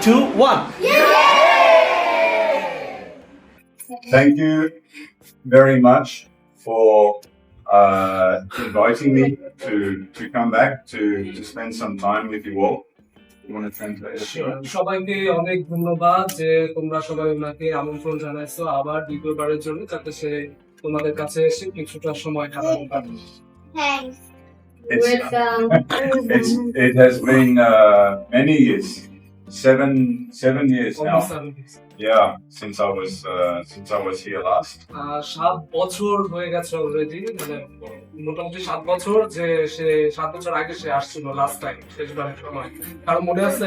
two, one. Thank you very much for uh, inviting me to to come back to to spend some time with you all. You want to translate? it? সবাইকে অনেক ধন্যবাদ যে তোমরা সবাই ওনাকে আমন্ত্রণ জানাইছো আবার দ্বিতীয়বারের জন্য যাতে সে তোমাদের কাছে এসে কিছুটা সময় কাটাতে পারে Thanks. It's, Welcome. it's it has been uh, many years, seven seven years now. Yeah, since I was uh, since I was here last. আহ, সাত বছর হয়ে গেছে অলরেডি মানে মোটামুটি সাত বছর যে সে সাত বছর আগে সে আসছিল লাস্ট টাইম শেষবারের সময় কারণ মনে আছে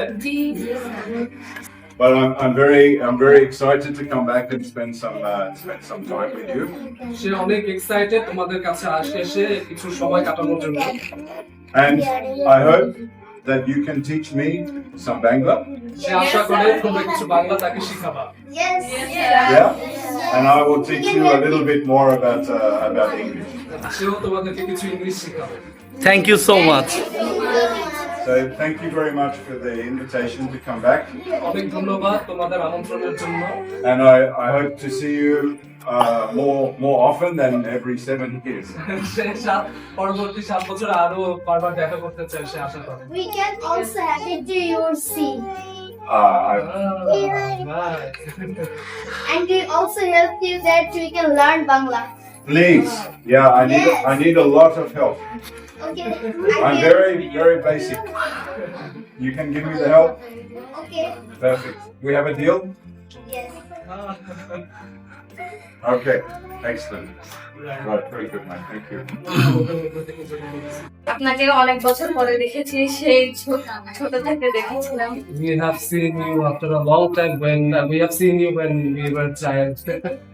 But I'm, I'm very I'm very excited to come back and spend some uh, spend some time with you. সে অনেক এক্সাইটেড তোমাদের কাছে আসে এসে কিছু সময় কাটানোর জন্য And I hope that you can teach me some Bangla? Yes, yes, yeah? And I will teach you a little bit more about, uh, about English. Thank you so much. So thank you very much for the invitation to come back. অনেক ধন্যবাদ তোমাদের আমন্ত্রণের জন্য And I, I hope to see you uh, more more often than every seven years. সে সাত পরবর্তী সাত বছর আরো বারবার দেখা করতে চাই সে আশা করে We can also have it to your sea. Uh, I, And we also help you that we can learn Bangla. please, yeah, I need I need a lot of help. Okay. I'm I very very basic. You can give me the help. Okay. Perfect. We have a deal. Yes. Okay. Excellent. Right. Very good, man. Thank you. আপনাকে অনেক বছর পরে দেখেছি সেই ছোট ছোট থেকে দেখেছিলাম We have seen you after a long time when uh, we have seen you when we were child.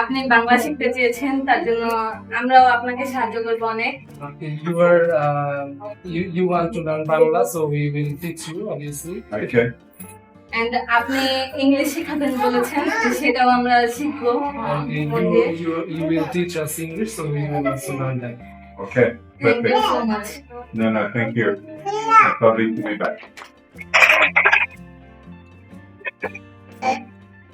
আপনি বাংলা শিখতে চেয়েছেন তার জন্য আমরাও আপনাকে সাহায্য করব অনেক you are you want to learn Bangla so we will teach you obviously okay and আপনি ইংলিশ শিখাতে বলেছেন সেটাও আমরা শিখব you will teach us English so we will learn that okay Perfect. Thank you so much. No, no, thank you. I'll probably be back.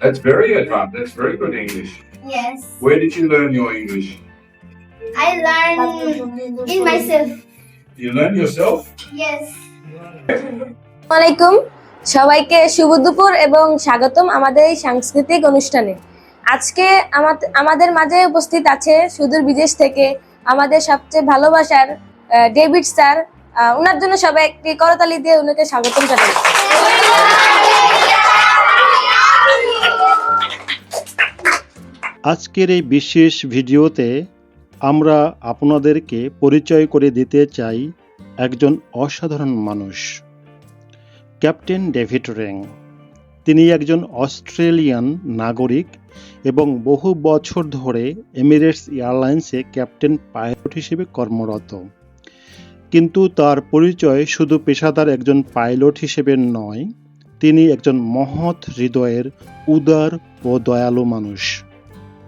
That's very advanced. That's very good English. Yes. Where did you learn your English? I learn in myself. You learn yourself? Yes. আলাইকুম সবাইকে শুভ দুপুর এবং স্বাগতম আমাদের এই সাংস্কৃতিক অনুষ্ঠানে আজকে আমাদের মাঝে উপস্থিত আছে সুদূর বিদেশ থেকে আমাদের সবচেয়ে ভালোবাসার আহ, ডেভিড স্যার আহ, ওনার জন্য সবাই একটি করতালি দিয়ে ওনাকে স্বাগতম জানাই আজকের এই বিশেষ ভিডিওতে আমরা আপনাদেরকে পরিচয় করে দিতে চাই একজন অসাধারণ মানুষ, ক্যাপ্টেন ডেভিড র্যাং তিনি একজন অস্ট্রেলিয়ান নাগরিক এবং বহু বছর ধরে এমিরেটস এয়ারলাইন্সে ক্যাপ্টেন পাইলট হিসেবে কর্মরত। কিন্তু তার পরিচয় শুধু পেশাদার একজন পাইলট হিসেবে নয়, তিনি একজন মহৎ হৃদয়ের উদার ও দয়ালু মানুষ।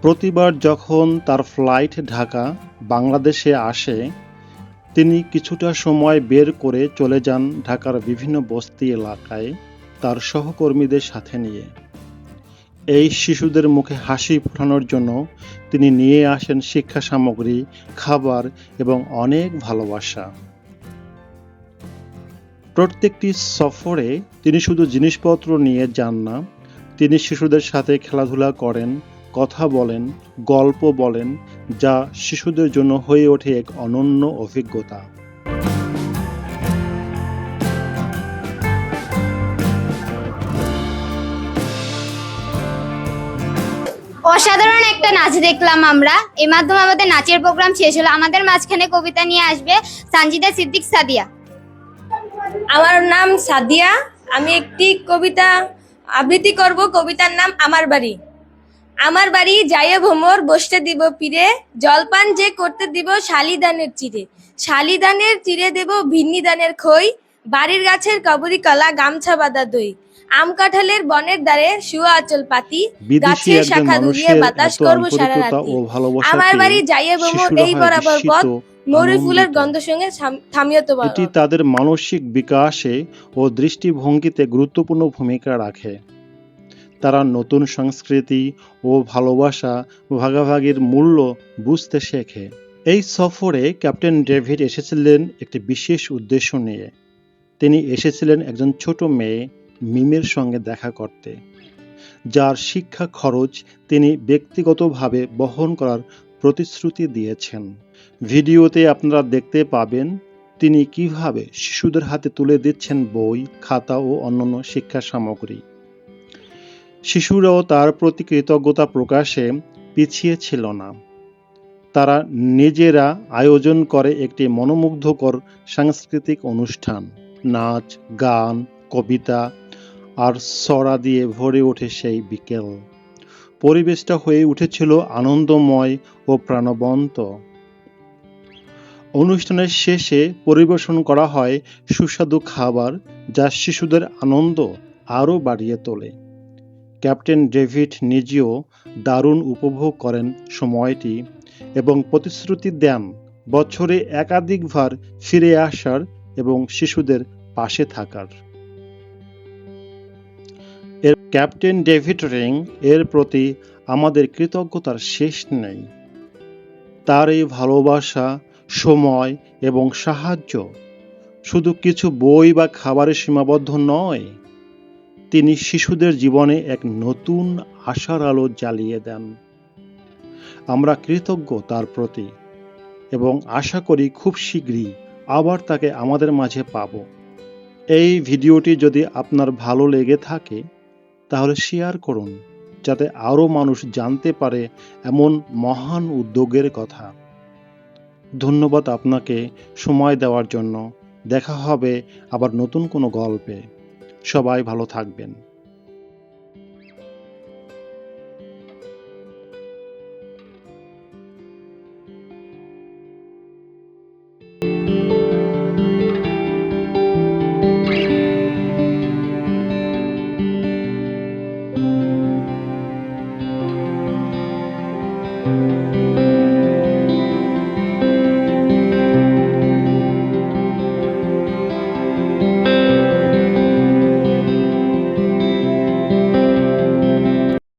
প্রতিবার যখন তার ফ্লাইট ঢাকা, বাংলাদেশে আসে, তিনি কিছুটা সময় বের করে চলে যান ঢাকার বিভিন্ন বস্তি এলাকায় তার সহকর্মীদের সাথে নিয়ে। এই শিশুদের মুখে হাসি ফোটানোর জন্য তিনি নিয়ে আসেন শিক্ষা সামগ্রী, খাবার এবং অনেক ভালোবাসা। প্রত্যেকটি সফরে তিনি শুধু জিনিসপত্র নিয়ে যান না, তিনি শিশুদের সাথে খেলাধুলা করেন কথা বলেন গল্প বলেন যা শিশুদের জন্য হয়ে ওঠে এক অনন্য অভিজ্ঞতা। অসাধারণ একটা নাচ দেখলাম আমরা। এর মাধ্যমে আমাদের নাচের প্রোগ্রাম শেষ হলো। আমাদের মাঝখানে কবিতা নিয়ে আসবে সানজিদা সিদ্দিক সাদিয়া। আমার নাম সাদিয়া। আমি একটি কবিতা আবৃত্তি করব। কবিতার নাম আমার বাড়ি। আমার বাড়ি যাইয়ে ভ্রমর বসতে দিব পীরে জলপান যে করতে দিব শালিদানের চিরে শালিদানের চিরে দেব ভিন্নি দানের খই বাড়ির গাছের কবরি কলা গামছা বাঁধা দই। আম কাঁঠালের বনের দ্বারে শুয়া আচল পাতি গাছের শাখা মানুষের বাতাস করব সারা রাতি। আমার বাড়ি যাইয়ে ভ্রমর এই বরাবর পথ মরুই ফুলের গন্ধ সঙ্গে থাম- থামিও তো এটি তাদের মানসিক বিকাশে ও দৃষ্টিভঙ্গিতে গুরুত্বপূর্ণ ভূমিকা রাখে। তারা নতুন সংস্কৃতি ও ভালোবাসা ভাগাভাগির মূল্য বুঝতে শেখে। এই সফরে ক্যাপ্টেন ডেভিড এসেছিলেন একটি বিশেষ উদ্দেশ্য নিয়ে। তিনি এসেছিলেন একজন ছোট মেয়ে মিমের সঙ্গে দেখা করতে। যার শিক্ষা খরচ তিনি ব্যক্তিগতভাবে বহন করার প্রতিশ্রুতি দিয়েছেন। ভিডিওতে আপনারা দেখতে পাবেন তিনি কীভাবে শিশুদের হাতে তুলে দিচ্ছেন বই, খাতা ও অন্যান্য শিক্ষা সামগ্রী। শিশুরাও তার প্রতি কৃতজ্ঞতা প্রকাশে পিছিয়ে ছিল না। তারা নিজেরা আয়োজন করে একটি মনোমুগ্ধকর সাংস্কৃতিক অনুষ্ঠান, নাচ, গান, কবিতা আর সরা দিয়ে ভরে ওঠে সেই বিকেল। পরিবেশটা হয়ে উঠেছিল আনন্দময় ও প্রাণবন্ত। অনুষ্ঠানের শেষে পরিবেশন করা হয় সুস্বাদু খাবার যা শিশুদের আনন্দ আরও বাড়িয়ে তোলে। ক্যাপ্টেন ডেভিড নিজেও দারুণ উপভোগ করেন সময়টি এবং প্রতিশ্রুতি দেন বছরে একাধিকবার ফিরে আসার এবং শিশুদের পাশে থাকার। এর ক্যাপ্টেন ডেভিড রিং এর প্রতি আমাদের কৃতজ্ঞতার শেষ নেই। তার এই ভালোবাসা, সময় এবং সাহায্য শুধু কিছু বই বা খাবারে সীমাবদ্ধ নয় তিনি শিশুদের জীবনে এক নতুন আশার আলো জ্বালিয়ে দেন। আমরা কৃতজ্ঞ তার প্রতি এবং আশা করি খুব শীঘ্রই আবার তাকে আমাদের মাঝে পাব। এই ভিডিওটি যদি আপনার ভালো লেগে থাকে, তাহলে শেয়ার করুন, যাতে আরও মানুষ জানতে পারে এমন মহান উদ্যোগের কথা। ধন্যবাদ আপনাকে সময় দেওয়ার জন্য। দেখা হবে আবার নতুন কোনো গল্পে। সবাই ভালো থাকবেন।